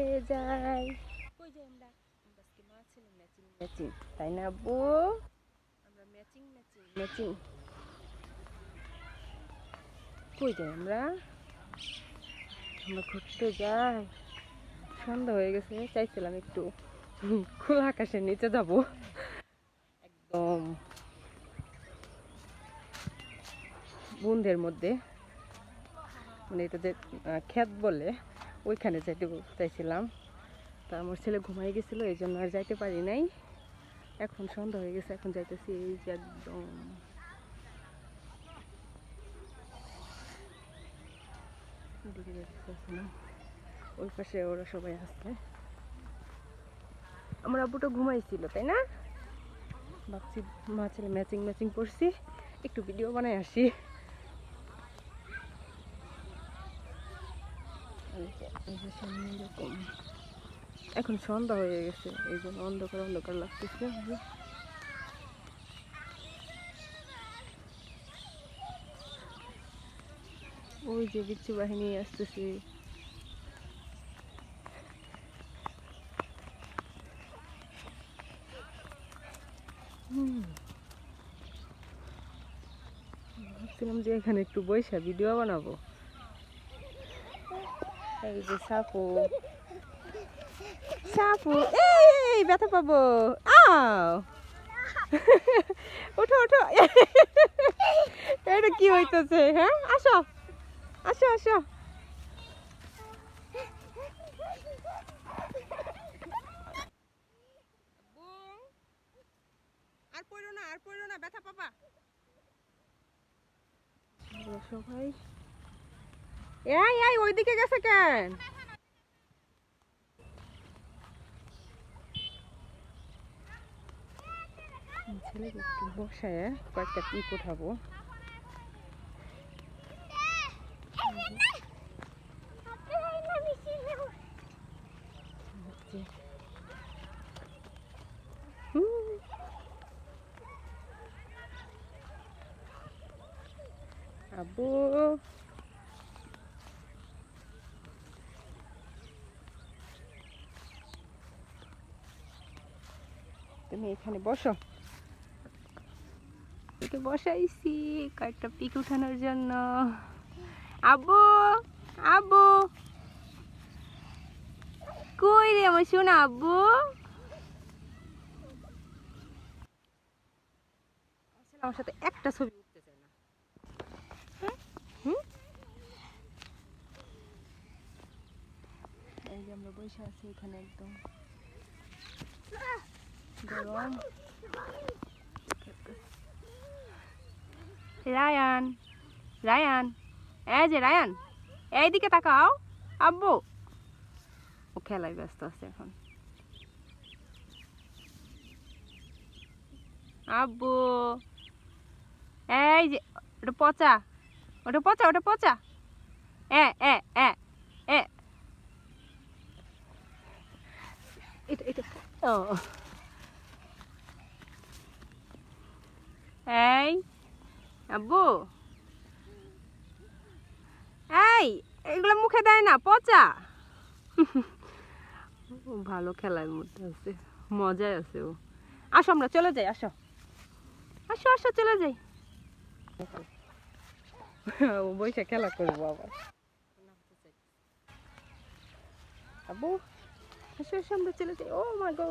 ঘুরতে যাই যাই ম্যাচিং ম্যাচিং তাই না আব্বু আমরা ম্যাচিং ম্যাচিং ম্যাচিং কই যাই আমরা? আমরা ঘুরতে যাই। সন্ধ্যা হয়ে গেছে চাইছিলাম একটু খোলা আকাশের নিচে যাব। একদম। বন্ধের মধ্যে মানে এটা যে আহ, ক্ষেত বলে। ওইখানে যাইতে চাইছিলাম। তা আমার ছেলে ঘুমাই গেছিল, এই জন্য আর যাইতে পারি নাই। এখন সন্ধ্যা হয়ে গেছে, এখন যাইতেছি এই যে একদম। ওই পাশে ওরা সবাই আসছে আমার আব্বুটা ঘুমাইছিল, তাই না? ভাবছি মা ছেলে ম্যাচিং ম্যাচিং করছি। একটু ভিডিও বানাই আসি। সামনে এরকম। এখন সন্ধ্যা হয়ে গেছে, এই জন্য অন্ধকার অন্ধকার লাগতেছে। ওই যে বিচ্ছু বাহিনী আসতেছে ভাবছিলাম যে এখানে একটু বৈশা ভিডিও বানাবো। এই যে সাপু। সাপু এই ব্যথা পাবো। আও। ওঠো ওঠো এটা কি হইতেছে হ্যাঁ? আসো। আসো আসো। আর পড়ো না আর পড়ো না ব্যথা পাবা। সবাই এই এই ওইদিকে গেছে কেন ছেলেকে একটু বসায় কয়েকটা পিক উঠাবো হচ্ছে। তুমি এখানে বসো। একে বসাইছি কয়েকটা পিক উঠানোর জন্য। আব্বু আব্বু। কই রে আমার শোনা আব্বু? আমার সাথে একটা ছবি উঠতে চায় না? এই যে আমরা বসে আছি এখানে একদম। গরম রায়ান রায়ান এই যে রায়ান এইদিকে তাকাও। আব্বু। ও খেলায় ব্যস্ত আছে এখন। আব্বু। এই যে ওটা পচা। ওটা পচা ওটা পচা। এ এ এ এ। এটা এটা। ও এই আব্বু। এই, এগুলো মুখে দেয় না, পচা। ভালো খেলার মধ্যে আছে মজায় আছে ও। আসো আমরা, চলে যাই, আসো। আসো আসো, চলে যাই। বইসা খেলা করব আবার। আব্বু, আসো আসো, আমরা চলে যাই। ও, মা গো।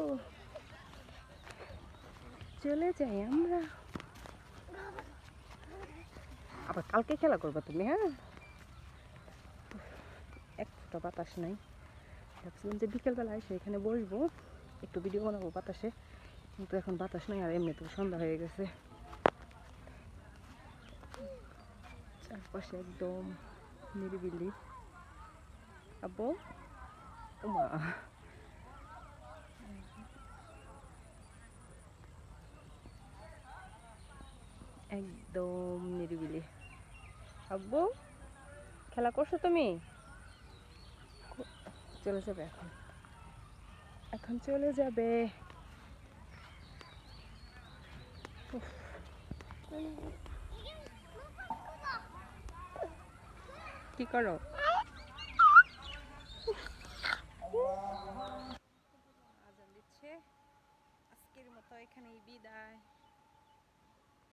চলে যাই আমরা। আবার কালকে খেলা করবা তুমি হ্যাঁ? একটা বাতাস নাই। ভাবছিলাম যে বিকেলবেলা এসে এখানে বসবো, একটু ভিডিও বানাবো বাতাসে, কিন্তু এখন বাতাস নাই আর এমনি তো সন্ধ্যা হয়ে গেছে। চারপাশে একদম নিরিবিলি। আব্বু ওমা একদম নিরিবিলি। আব্বু খেলা করছ তুমি? চলে যাবে এখন। এখন চলে যাবে। কি করো? আজান দিচ্ছে। আজকের মতো এখানেই বিদায়।